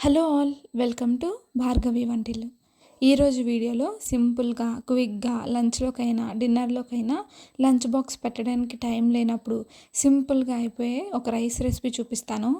Hello all welcome to Bhargavi Vantillu ఈరోజు వీడియోలో సింపుల్గా క్విక్గా లంచ్లోకైనా డిన్నర్లోకైనా లంచ్ బాక్స్ పెట్టడానికి టైం లేనప్పుడు సింపుల్గా అయిపోయే ఒక రైస్ రెసిపీ చూపిస్తాను.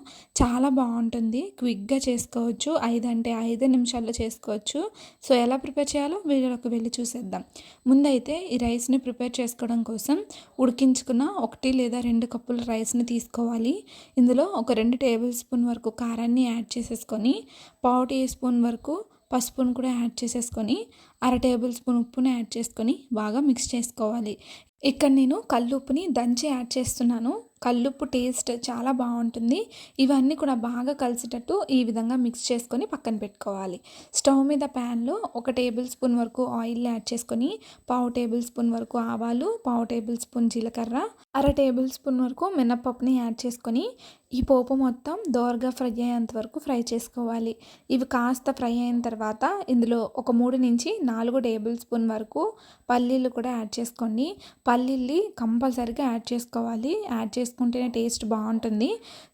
చాలా బాగుంటుంది. క్విక్గా చేసుకోవచ్చు. ఐదు అంటే ఐదు నిమిషాల్లో చేసుకోవచ్చు. సో ఎలా ప్రిపేర్ చేయాలో వీడియోలోకి వెళ్ళి చూసేద్దాం. ముందైతే ఈ రైస్ని ప్రిపేర్ చేసుకోవడం కోసం ఉడికించుకున్న ఒకటి లేదా రెండు కప్పుల రైస్ని తీసుకోవాలి. ఇందులో ఒక రెండు టేబుల్ స్పూన్ వరకు కారాన్ని యాడ్ చేసేసుకొని పావు టీ స్పూన్ వరకు పసుపును కూడా యాడ్ చేసేసుకొని అర టేబుల్ స్పూన్ ఉప్పుని యాడ్ చేసుకొని బాగా మిక్స్ చేసుకోవాలి. ఇక్కడ నేను కల్లుప్పుని దంచి యాడ్ చేస్తున్నాను. కల్లుప్పు టేస్ట్ చాలా బాగుంటుంది. ఇవన్నీ కూడా బాగా కలిసేటట్టు ఈ విధంగా మిక్స్ చేసుకొని పక్కన పెట్టుకోవాలి. స్టవ్ మీద ప్యాన్లో ఒక టేబుల్ స్పూన్ వరకు ఆయిల్ యాడ్ చేసుకొని పావు టేబుల్ స్పూన్ వరకు ఆవాలు పావు టేబుల్ స్పూన్ జీలకర్ర అర టేబుల్ స్పూన్ వరకు మినప్పప్పుని యాడ్ చేసుకొని ఈ పోపు మొత్తం దోరగా ఫ్రై అయ్యేంత వరకు ఫ్రై చేసుకోవాలి. ఇవి కాస్త ఫ్రై అయిన తర్వాత ఇందులో ఒక మూడు నుంచి నాలుగు టేబుల్ స్పూన్ వరకు పల్లీలు కూడా యాడ్ చేసుకోండి. పల్లీలు కంపల్సరిగా యాడ్ చేసుకోవాలి. యాడ్ చేసుకుంటేనే టేస్ట్ బాగుంటుంది.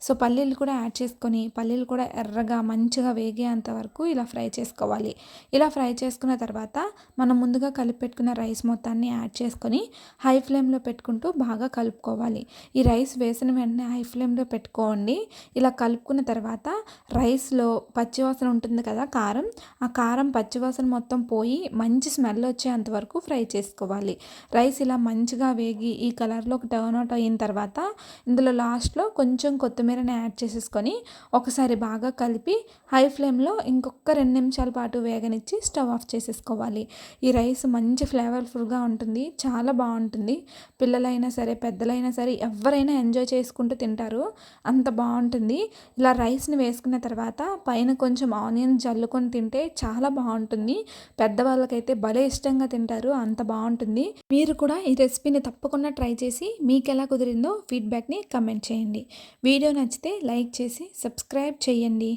సో పల్లీలు కూడా యాడ్ చేసుకొని పల్లీలు కూడా ఎర్రగా మంచిగా వేగేంత వరకు ఇలా ఫ్రై చేసుకోవాలి. ఇలా ఫ్రై చేసుకున్న తర్వాత మనం ముందుగా కలిపి పెట్టుకున్న రైస్ మొత్తాన్ని యాడ్ చేసుకొని హై ఫ్లేమ్లో పెట్టుకుంటూ బాగా కలుపుకోవాలి. ఈ రైస్ వేసిన వెంటనే హై ఫ్లేమ్లో పెట్టుకోండి. ఇలా కలుపుకున్న తర్వాత రైస్లో పచ్చివాసన ఉంటుంది కదా కారం. ఆ కారం పచ్చివాసన మొత్తం పోయి మంచి స్మెల్ వచ్చేంత వరకు ఫ్రై చేసుకోవాలి. రైస్ ఇలా మంచి మంచిగా వేగి ఈ కలర్లోకి టర్న్ అవుట్ అయిన తర్వాత ఇందులో లాస్ట్లో కొంచెం కొత్తిమీరని యాడ్ చేసేసుకొని ఒకసారి బాగా కలిపి హై ఫ్లేమ్లో ఇంకొక రెండు నిమిషాల పాటు వేగనిచ్చి స్టవ్ ఆఫ్ చేసేసుకోవాలి. ఈ రైస్ మంచి ఫ్లేవర్ఫుల్గా ఉంటుంది చాలా బాగుంటుంది. పిల్లలైనా సరే పెద్దలైనా సరే ఎవరైనా ఎంజాయ్ చేసుకుంటూ తింటారు అంత బాగుంటుంది. ఇలా రైస్ని వేసుకున్న తర్వాత పైన కొంచెం ఆనియన్ జల్లుకొని తింటే చాలా బాగుంటుంది. పెద్దవాళ్ళకైతే భలే ఇష్టంగా తింటారు అంత బాగుంటుంది. మీరు కూడా ఈ రెసిపీ రెసిపీని తప్పకుండా ట్రై చేసి మీకు ఎలా కుదిరిందో ఫీడ్బ్యాక్ని కమెంట్ చేయండి. వీడియో నచ్చితే లైక్ చేసి సబ్స్క్రైబ్ చేయండి.